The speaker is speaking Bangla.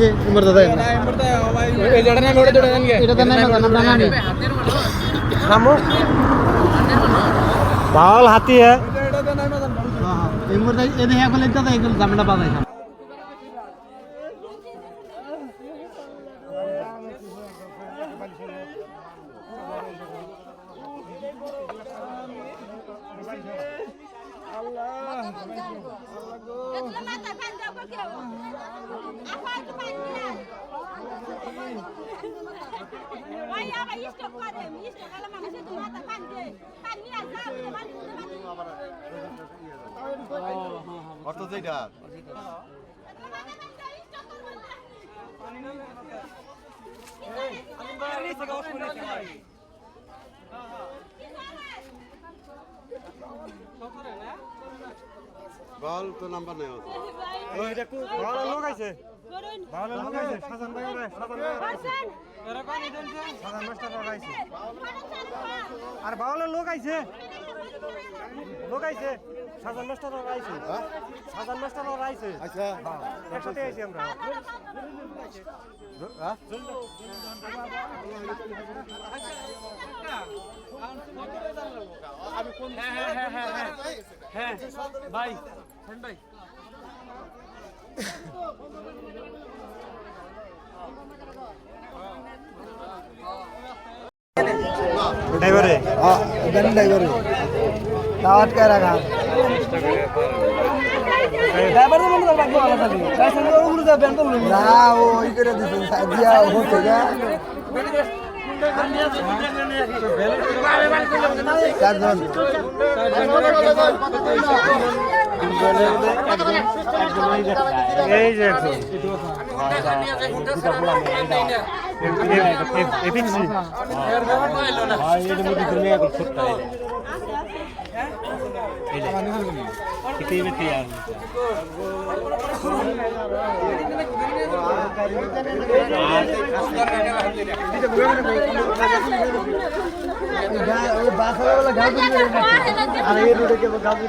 দেখি নম্বর দাদা এটা নাই না নামটা নানি পাগল হাতি হ্যাঁ এই নম্বর এ দেখে এখন দাদা এগুলো দামটা পাওয়া যায় Itulah mata panda apa kau? Apa itu panda? Wah, ya, apa isto pada? Isto kalau mama অর্থ যেটা Itulah mata বল তো নাম্বার নেই ভালো লোক আছে ভালো লোক আছে সাজান ভাই রে সাজান ভাই। Hasan, সাজান মাস্টার আইছে আর ভালো লোক আইছে? লোক আইছে সাজান মাস্টার ওরা আইছে সাজান মাস্টার ওরা আইছে। আচ্ছা। একসাথে আইছি আমরা। হ্যাঁ? ড্রাইভারে। দাওয়াত কে রাখা ড্রাইভার তো মনে রাখব আলাদা থাকি সঙ্গে ওগুলো যাবেন তো না ও ওই করে দিছেন সাজিয়া হতে গা চারজন এই যে আর এই রোডে কেবল গাছ